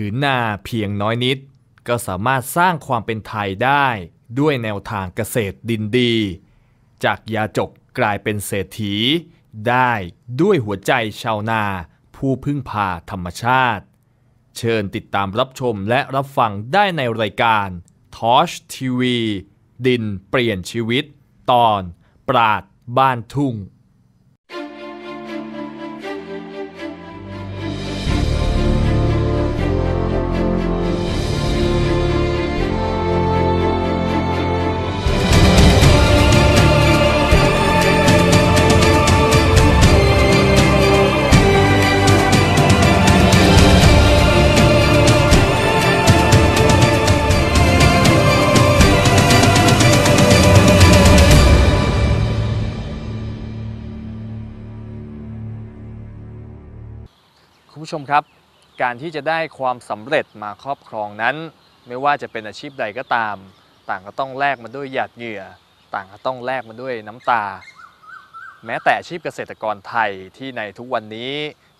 ผืนนาเพียงน้อยนิด ก็สามารถสร้างความเป็นไทยได้ด้วยแนวทางเกษตรดินดี จากยาจกกลายเป็นเศรษฐี ได้ด้วยหัวใจชาวนาผู้พึ่งพาธรรมชาติ เชิญติดตามรับชมและรับฟังได้ในรายการทอชทีวีดินเปลี่ยนชีวิต ตอนปราดบ้านทุ่ง ผู้ชมครับ การที่จะได้ความสำเร็จมาครอบครองนั้น ไม่ว่าจะเป็นอาชีพใดก็ตาม ต่างก็ต้องแลกมาด้วยหยาดเหงื่อ ต่างก็ต้องแลกมาด้วยน้ำตา แม้แต่อาชีพเกษตรกรไทยที่ในทุกวันนี้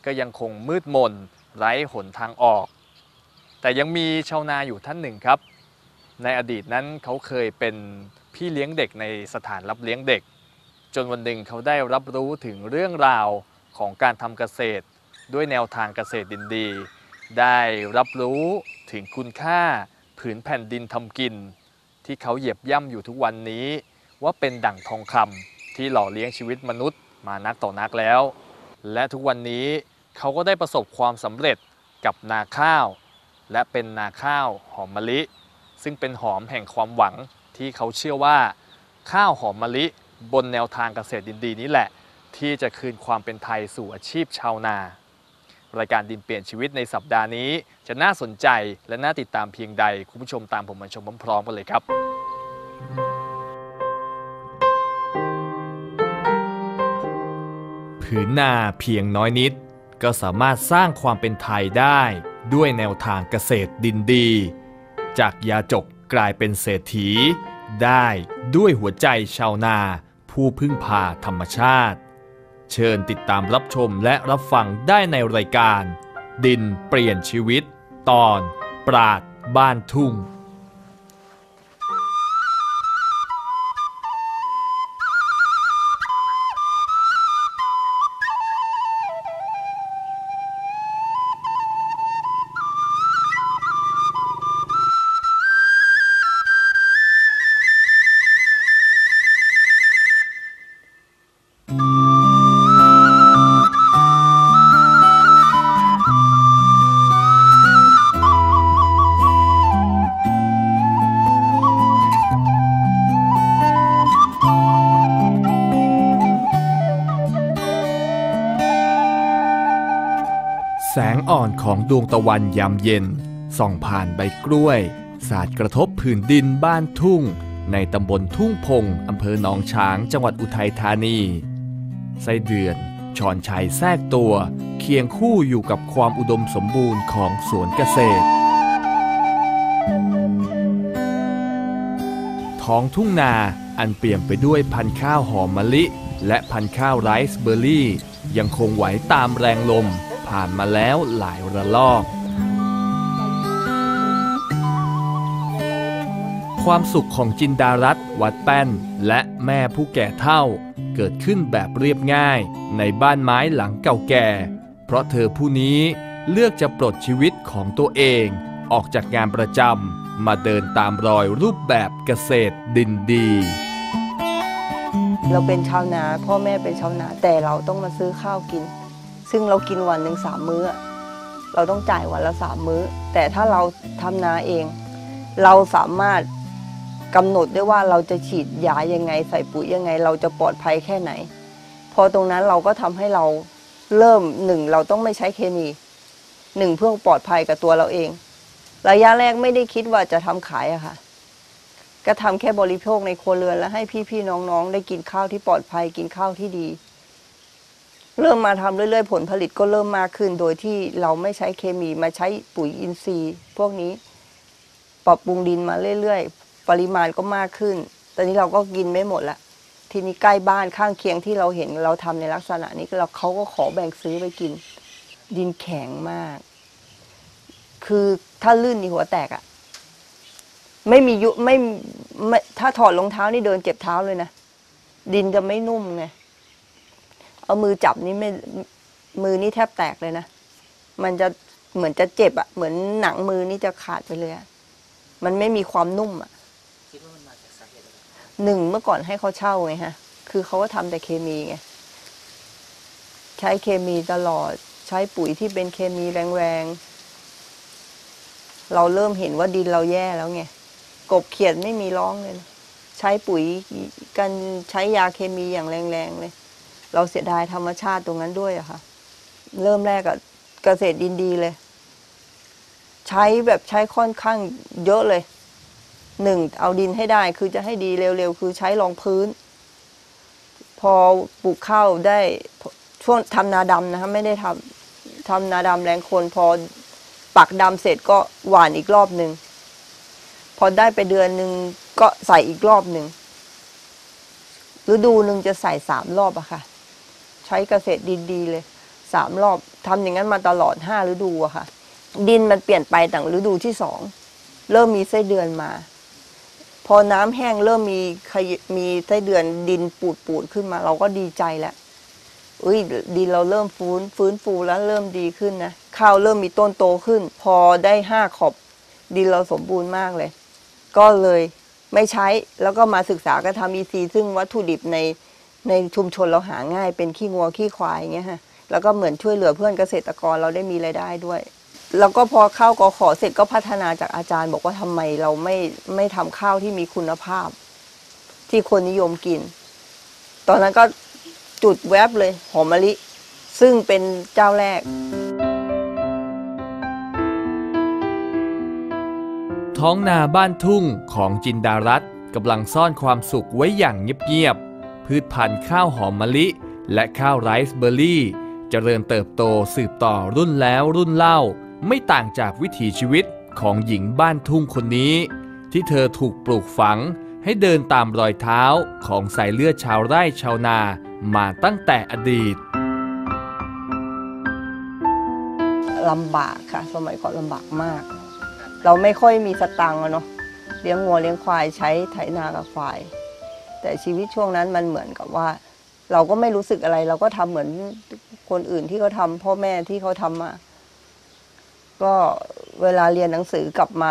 ก็ยังคงมืดมนไร้หนทางออก แต่ยังมีชาวนาอยู่ท่านหนึ่งครับ ในอดีตนั้นเขาเคยเป็นพี่เลี้ยงเด็กในสถานรับเลี้ยงเด็ก จนวันหนึ่งเขาได้รับรู้ถึงเรื่องราวของการทำเกษตร ด้วยแนวทางเกษตรดินดี ได้รับรู้ถึงคุณค่าผืนแผ่นดินทำกิน ที่เขาเหยียบย่ำอยู่ทุกวันนี้ ว่าเป็นดั่งทองคำที่หล่อเลี้ยงชีวิตมนุษย์มานักต่อนักแล้ว และทุกวันนี้เขาก็ได้ประสบความสำเร็จกับนาข้าว และเป็นนาข้าวหอมมะลิ ซึ่งเป็นหอมแห่งความหวังที่เขาเชื่อว่า ข้าวหอมมะลิบนแนวทางเกษตรดินดีนี้แหละ ที่จะคืนความเป็นไทยสู่อาชีพชาวนา รายการดินเปลี่ยนชีวิตในสัปดาห์นี้ จะน่าสนใจและน่าติดตามเพียงใด คุณผู้ชมตามผมมาชมพร้อมๆกันเลยครับ ผืนนาเพียงน้อยนิด ก็สามารถสร้างความเป็นไทยได้ด้วยแนวทางเกษตรดินดี จากยาจกกลายเป็นเศรษฐี ได้ด้วยหัวใจชาวนา ผู้พึ่งพาธรรมชาติ เชิญติดตามรับชมและรับฟังได้ในรายการ ดินเปลี่ยนชีวิต ตอน ปราดบ้านทุ่ง ของดวงตะวันยามเย็น ส่องผ่านใบกล้วย สาดกระทบผืนดินบ้านทุ่ง ในตำบลทุ่งพงอำเภอหนองช้างจังหวัดอุทัยธานี ไส้เดือนชอนชัยแทรกตัว เคียงคู่อยู่กับความอุดมสมบูรณ์ของสวนเกษตร ท้องทุ่งนาอันเปลี่ยมไปด้วยพันธุ์ข้าวหอมมะลิ และพันธุ์ข้าวไรซ์เบอร์รี่ ยังคงไหวตามแรงลม ผ่านมาแล้วหลายระลอก ความสุขของจินดารัตวัดแป้น และแม่ผู้แก่เท่า เกิดขึ้นแบบเรียบง่ายในบ้านไม้หลังเก่าแก่ เพราะเธอผู้นี้เลือกจะปลดชีวิตของตัวเอง ออกจากงานประจำมาเดินตามรอยรูปแบบเกษตรดินดี เราเป็นชาวนา พ่อแม่เป็นชาวนาแต่เราต้องมาซื้อข้าวกิน ซึ่งเรากินวันหนึ่งสามมื้อ เราต้องจ่ายวันละสามมื้อ แต่ถ้าเราทำนาเอง เราสามารถกำหนดได้ว่าเราจะฉีดยายังไงใส่ปุ๋ยยังไง เราจะปลอดภัยแค่ไหน พอตรงนั้นเราก็ทำให้เราเริ่มหนึ่งเราต้องไม่ใช้เคมีหนึ่งเพื่อปลอดภัยกับตัวเราเอง ระยะแรกไม่ได้คิดว่าจะทำขายอะค่ะ ก็ทำแค่บริโภคในครัวเรือนแล้วให้พี่ๆน้องๆ ได้กินข้าวที่ปลอดภัยกินข้าวที่ดี เริ่มมาทำเรื่อยๆ ผลผลิตก็เริ่มมากขึ้น โดยที่เราไม่ใช้เคมีมาใช้ปุ๋ยอินทรีย์ พวกนี้ปรับปรุงดินมาเรื่อยๆ ปริมาณก็มากขึ้น ตอนนี้เราก็กินไม่หมดละ ทีนี้ใกล้บ้านข้างเคียงที่เราเห็นเราทำในลักษณะนี้เราเขาก็ขอแบ่งซื้อไปกิน ดินแข็งมากคคือถ้าลื่นนี่หัวแตกอะไม่มียุไม่ไม่ถ้าถอดรองเท้านี่เดินเจ็บเท้าเลยนะดินจะไม่นุ่มไง เอามือจับนี่ไม่มือนี่แทบแตกเลยนะ มันจะเหมือนจะเจ็บอะเหมือนหนังมือนี่จะขาดไปเลยอะมันไม่มีความนุ่มอะคิดว่ามันมาจากสาเหตุอะไรหนึ่งเมื่อก่อนให้เขาเช่าไงฮะ คือเขาก็ทำแต่เคมีไงใช้เคมีตลอด ใช้ปุ๋ยที่เป็นเคมีแรงๆเราเริ่มเห็นว่าดินเราแย่แล้วไงกบเขียดไม่มีร้องเลยนะใช้ปุ๋ยกันใช้ยาเคมีอย่างแรงๆเลย เราเสียดายธรรมชาติตรงนั้นด้วยอะค่ะ เริ่มแรกอะเกษตรดินดีเลย ใช้แบบใช้ค่อนข้างเยอะเลยหนึ่งเอาดินให้ได้คือจะให้ดีเร็วๆ คือใช้รองพื้น พอปลูกข้าวได้ช่วงทำนาดำนะคะไม่ได้ทำทำนาดำแรงคนพอปักดำเสร็จก็หว่านอีกรอบหนึ่งพอได้ไปเดือนหนึ่งก็ใส่อีกรอบหนึ่งฤดูหนึ่งจะใส่สามรอบอะค่ะ ใช้เกษตรดีๆเลยสามรอบทำอย่างนั้นมาตลอดห้าฤดูอะค่ะ ดินมันเปลี่ยนไปต่างฤดูที่สองเริ่มมีไส้เดือนมา พอน้ำแห้งเริ่มมีมีไส้เดือนดินปูดปูดขึ้นมา เราก็ดีใจแล้วอุ้ยดินเราเริ่มฟื้นฟื้นฟูแล้วเริ่มดีขึ้นนะข้าวเริ่มมีต้นโตขึ้น พอได้ห้าขอบดินเราสมบูรณ์มากเลย ก็เลยไม่ใช้แล้วก็มาศึกษาการทำ EC ซึ่งวัตถุดิบใน ในชุมชนเราหาง่ายเป็นขี้งัวขี้ควายอย่างเงี้ยฮะแล้วก็เหมือนช่วยเหลือเพื่อนเกษตรกรเราได้มีรายได้ด้วย แล้วก็พอเข้ากอขอเสร็จก็พัฒนาจากอาจารย์ บอกว่าทำไมเราไม่ไม่ทำข้าวที่มีคุณภาพ ที่คนนิยมกิน ตอนนั้นก็จุดแวบเลยหอมมะลิ ซึ่งเป็นเจ้าแรก ท้องนาบ้านทุ่งของจินดารัตกำลังซ่อนความสุขไว้อย่างเงียบ พืชพันธุ์ข้าวหอมมะลิ และข้าวไรซ์เบอร์รี่เจริญเติบโตสืบต่อรุ่นแล้วรุ่นเล่า ไม่ต่างจากวิถีชีวิตของหญิงบ้านทุ่งคนนี้ ที่เธอถูกปลูกฝังให้เดินตามรอยเท้าของสายเลือดชาวไร่ชาวนามาตั้งแต่อดีตลำบากค่ะ สมัยก่อนลำบากมาก เราไม่ค่อยมีสตังค์เนาะเลี้ยงงัวเลี้ยงควายใช้ไถนากับควาย แต่ชีวิตช่วงนั้นมันเหมือนกับว่า เราก็ไม่รู้สึกอะไร เราก็ทำเหมือนคนอื่นที่เขาทำพ่อแม่ที่เขาทำมาก็เวลาเรียนหนังสือกลับมา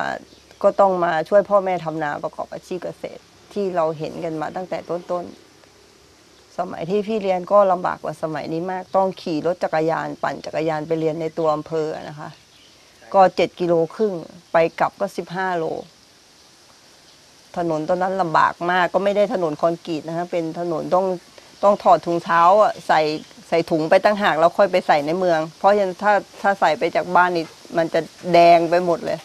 ก็ต้องมาช่วยพ่อแม่ทำนาประกอบอาชีพเกษตร ที่เราเห็นกันมาตั้งแต่ต้นๆสมัยที่พี่เรียนก็ลำบากกว่าสมัยนี้มาก ต้องขี่รถจักรยานปั่นจักรยานไปเรียนในตัวอำเภอนะคะ ก็เจ็ดกิโลครึ่งไปกลับก็สิบห้าโล ถนนตอนนั้นลำบากมากก็ไม่ได้ถนนคอนกรีตนะคะเป็นถนนต้องต้องถอดถุงเท้าใส่ใส่ถุงไปตั้งหากแล้วค่อยไปใส่ในเมือง เพราะยังถ้าถ้าใส่ไปจากบ้านนี่มันจะแดงไปหมดเลย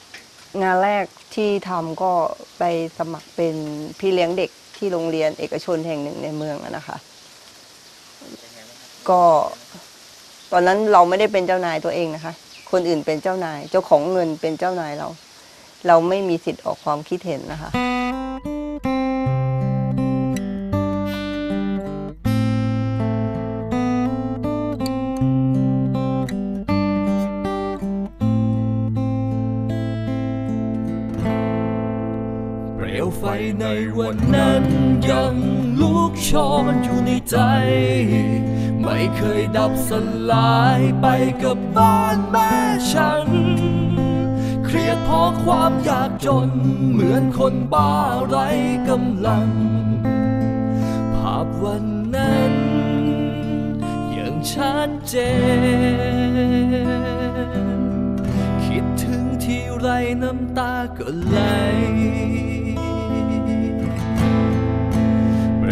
งานแรกที่ทำก็ไปสมัครเป็นพี่เลี้ยงเด็กที่โรงเรียนเอกชนแห่งหนึ่งในเมืองนะคะ ก็ตอนนั้นเราไม่ได้เป็นเจ้านายตัวเองนะคะ คนอื่นเป็นเจ้านาย เจ้าของเงินเป็นเจ้านายเรา เราไม่มีสิทธิ์ออกความคิดเห็นนะคะ ในวันนั้นยังลุกโชนอยู่ในใจ ไม่เคยดับสลายไปกับบ้านแม่ฉัน เครียดเพราะความยากจน เหมือนคนบ้าไร้กำลัง ภาพวันนั้นยังชัดเจน คิดถึงที่ไรน้ำตาก็ไหล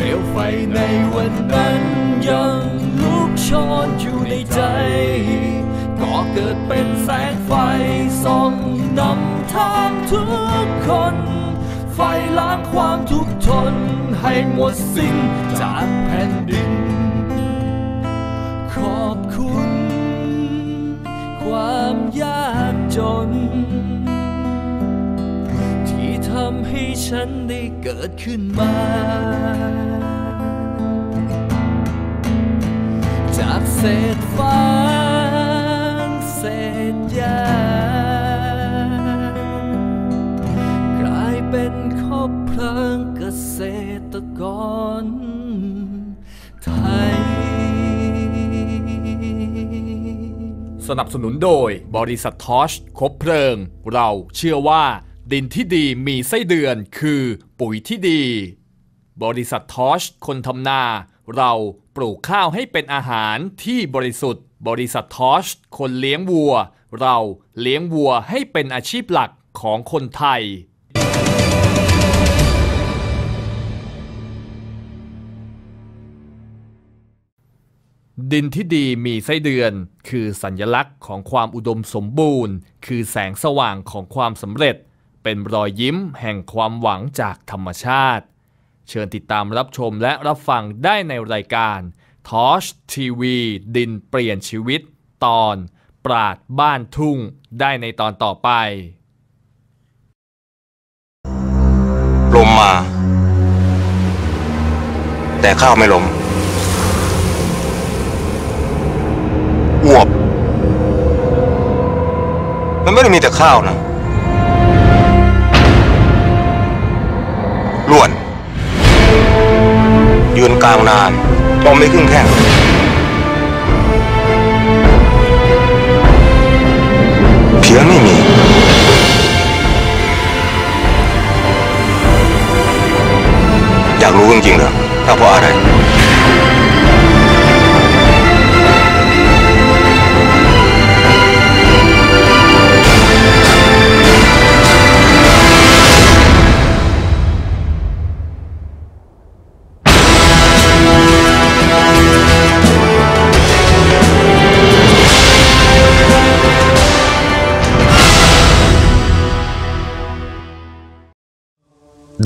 เปลวไฟในวันนั้นยังลุกโชนอยู่ในใจก็เกิดเป็นแสงไฟส่องนำทางทุกคน ไฟล้างความทุกข์ทนให้หมดสิ้นจากแผ่นดิน ขอบคุณ ความยากจน ที่ทำให้ฉันได้เกิดขึ้นมา จากเศษฟางเศษยากลายเป็นคบเพลิงเกษตรกรสนับสนุนโดยบริษัททอชคบเพลิง เราเชื่อว่า ดินที่ดีมีไส้เดือนคือปุ๋ยที่ดี บริษัททอชคนทำนา เรา ปลูกข้าวให้เป็นอาหารที่บริสุทธิ์ บริษัททอชคนเลี้ยงวัว เราเลี้ยงวัวให้เป็นอาชีพหลักของคนไทย ดินที่ดีมีไส้เดือน คือสัญลักษณ์ของความอุดมสมบูรณ์ คือแสงสว่างของความสำเร็จ เป็นรอยยิ้มแห่งความหวังจากธรรมชาติ เชิญติดตามรับชมและรับฟังได้ในรายการทอชทีวีดินเปลี่ยนชีวิต ตอนปราดบ้านทุ่งได้ในตอนต่อไป ลมมา แต่ข้าวไม่ลมอวบ มันไม่ได้มีแต่ข้าวนะล้วน ยืนกลางนานมองไม่ครึ่งแข้งเพียงไม่มีอยากรู้จริงๆเหรอถ้าเพราะอะไร